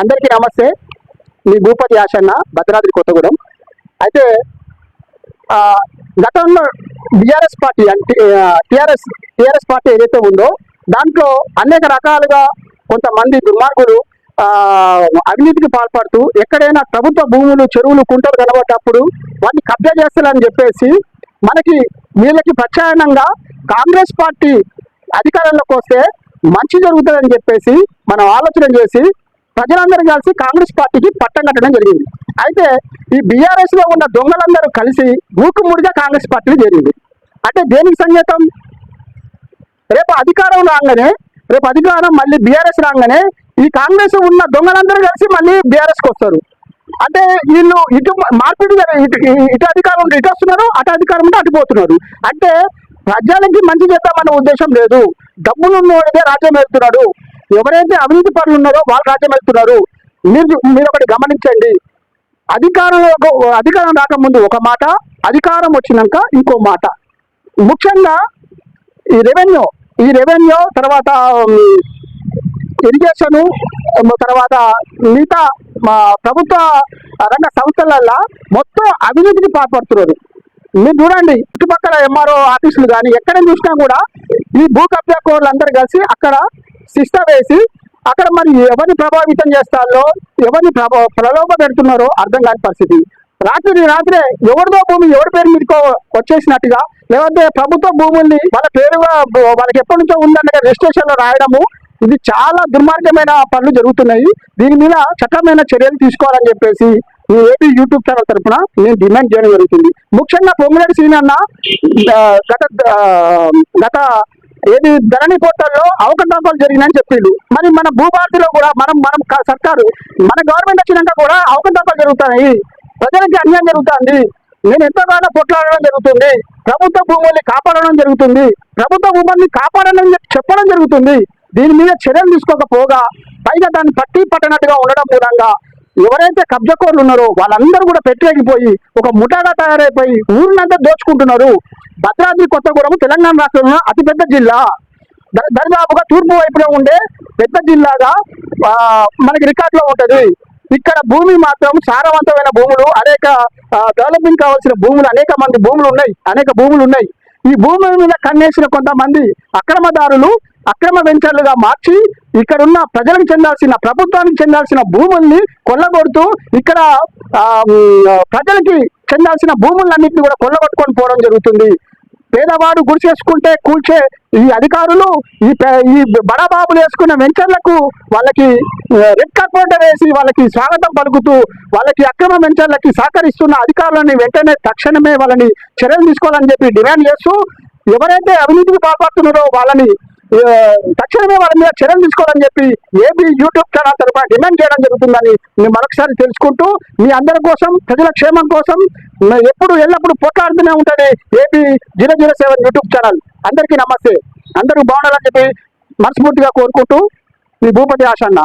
అందరికీ నమస్తే. మీ భూపతి ఆశన్న భద్రాద్రి కొత్తగూడెం. అయితే గతంలో బీఆర్ఎస్ పార్టీ అంటే టిఆర్ఎస్ టీఆర్ఎస్ పార్టీ ఏదైతే ఉందో దాంట్లో అనేక రకాలుగా కొంతమంది దుర్మార్గులు అవినీతికి పాల్పడుతూ ఎక్కడైనా ప్రభుత్వ భూములు చెరువులు కుంటలు కనబడ్డప్పుడు వాటిని కబ్జా చేస్తారని చెప్పేసి మనకి వీళ్ళకి ప్రత్యామ్నాయంగా కాంగ్రెస్ పార్టీ అధికారంలోకి వస్తే మంచి జరుగుతుందని చెప్పేసి మనం ఆలోచన చేసి ప్రజలందరూ కలిసి కాంగ్రెస్ పార్టీకి పట్టం కట్టడం జరిగింది. అయితే ఈ బీఆర్ఎస్లో ఉన్న దొంగలందరూ కలిసి మూకుముడిగా కాంగ్రెస్ పార్టీలో చేరింది. అంటే దేనికి సంకేతం? రేపు అధికారం రాగానే రేపు అధికారం మళ్ళీ బీఆర్ఎస్ రాగానే ఈ కాంగ్రెస్ ఉన్న దొంగలందరూ కలిసి మళ్ళీ బీఆర్ఎస్కి వస్తారు. అంటే వీళ్ళు ఇటు మార్పిడి ఇటు ఇటు అధికారం ఉంటే ఇటు వస్తున్నారు అటు అధికారం ఉంటే అటు పోతున్నారు. అంటే ప్రజలకి మంచి చేద్దామనే ఉద్దేశం లేదు. డబ్బులు ఉన్నవాడిదే రాజ్యం వెళ్తున్నాడు. ఎవరైతే అవినీతి పరులు ఉన్నారో వాళ్ళు రాజ్యం వెళ్తున్నారు. మీరు మీరు ఒకటి గమనించండి. అధికారంలో అధికారం రాకముందు ఒక మాట అధికారం వచ్చినాక ఇంకో మాట. ముఖ్యంగా ఈ రెవెన్యూ ఈ రెవెన్యూ తర్వాత ఇరిగేషన్ తర్వాత మిగతా మా ప్రభుత్వ రంగ సంస్థలల్లో మొత్తం అవినీతికి పాల్పడుతున్నారు. మీరు చూడండి చుట్టుపక్కల ఎంఆర్ఓ ఆఫీసులు కానీ ఎక్కడ చూసినా కూడా ఈ భూ కబ్జా కోర్లు అందరు కలిసి అక్కడ సిస్టమ్ వేసి అక్కడ మరి ఎవరిని ప్రభావితం చేస్తారో ఎవరిని ప్రభ ప్రలోభ పెడుతున్నారో అర్థం కాని పరిస్థితి. రాత్రి రాత్రే ఎవరిదో భూమి ఎవరి పేరు మీదకో వచ్చేసినట్టుగా లేదంటే ప్రభుత్వ భూముల్ని వాళ్ళ పేరుగా వాళ్ళకి ఎప్పటి నుంచో ఉందన్నగా రిజిస్ట్రేషన్లో రాయడము ఇది చాలా దుర్మార్గమైన పనులు జరుగుతున్నాయి. దీని మీద చట్టమైన చర్యలు తీసుకోవాలని చెప్పేసి ఈ ఏపీ యూట్యూబ్ ఛానల్ తరఫున నేను డిమాండ్ చేయడం జరుగుతుంది. ముఖ్యంగా పొంగులేటి సీన్ అన్న గత గత ఏది ధరణి పోర్టల్లో అవకతవకలు జరిగినాయని చెప్పిండు మరి మన భూభారతిలో కూడా మనం మనం సర్కారు మన గవర్నమెంట్ వచ్చినాక కూడా అవకతవకలు జరుగుతాయి. ప్రజలకి అన్యాయం జరుగుతుంది. నేను ఎంతగానో కొట్లాడడం జరుగుతుంది. ప్రభుత్వ భూముల్ని కాపాడడం జరుగుతుంది. ప్రభుత్వ భూముల్ని కాపాడడం చెప్పడం జరుగుతుంది. దీని మీద చర్యలు తీసుకోకపోగా పైగా దాన్ని పట్టి పట్టనట్టుగా ఉండడం మూలంగా ఎవరైతే కబ్జకోర్లు ఉన్నారో వాళ్ళందరూ కూడా పెట్టలేకపోయి ఒక ముఠాగా తయారైపోయి ఊరినంతా దోచుకుంటున్నారు. భద్రాద్రి కొత్తగూడెం తెలంగాణ రాష్ట్రంలో అతిపెద్ద జిల్లా. దరిదాపుగా తూర్పు వైపులో ఉండే పెద్ద జిల్లాగా మనకి రికార్డులో ఉంటుంది. ఇక్కడ భూమి మాత్రం సారవంతమైన భూములు అనేక డెవలపింగ్ కావాల్సిన భూములు అనేక మంది భూములు ఉన్నాయి అనేక భూములు ఉన్నాయి. ఈ భూముల మీద కన్నేసిన కొంతమంది అక్రమదారులు అక్రమ వెంచర్లుగా మార్చి ఇక్కడ ఉన్న ప్రజలకు చెందాల్సిన ప్రభుత్వానికి చెందాల్సిన భూముల్ని కొల్లగొడుతూ ఇక్కడ ప్రజలకి చెందాల్సిన భూములన్నింటినీ కూడా కొల్లగొట్టుకొని పోవడం జరుగుతుంది. పేదవాడు గురి చేసుకుంటే కూల్చే ఈ అధికారులు ఈ ఈ బడాబాబులు వేసుకున్న వెంచర్లకు వాళ్ళకి రెడ్ కార్పొరేటర్ వేసి వాళ్ళకి స్వాగతం పలుకుతూ వాళ్ళకి అక్రమ వెంచర్లకి సహకరిస్తున్న అధికారులని వెంటనే తక్షణమే వాళ్ళని చర్యలు తీసుకోవాలని చెప్పి డిమాండ్ చేస్తూ ఎవరైతే అవినీతికి పాల్పడుతున్నారో వాళ్ళని తక్షణమే వాళ్ళ మీద చర్యలు తీసుకోవాలని చెప్పి ఏబీ యూట్యూబ్ ఛానల్ తరఫున డిమాండ్ చేయడం జరుగుతుందని మేము మరొకసారి తెలుసుకుంటూ మీ అందరి కోసం ప్రజల క్షేమం కోసం ఎప్పుడు ఎల్లప్పుడు పోట్లాడుతూనే ఉంటుంది AB zero zero seven YouTube channel. అందరికీ నమస్తే. అందరూ బాగుండాలని చెప్పి మనస్ఫూర్తిగా కోరుకుంటూ మీ భూపతి ఆశ అన్న.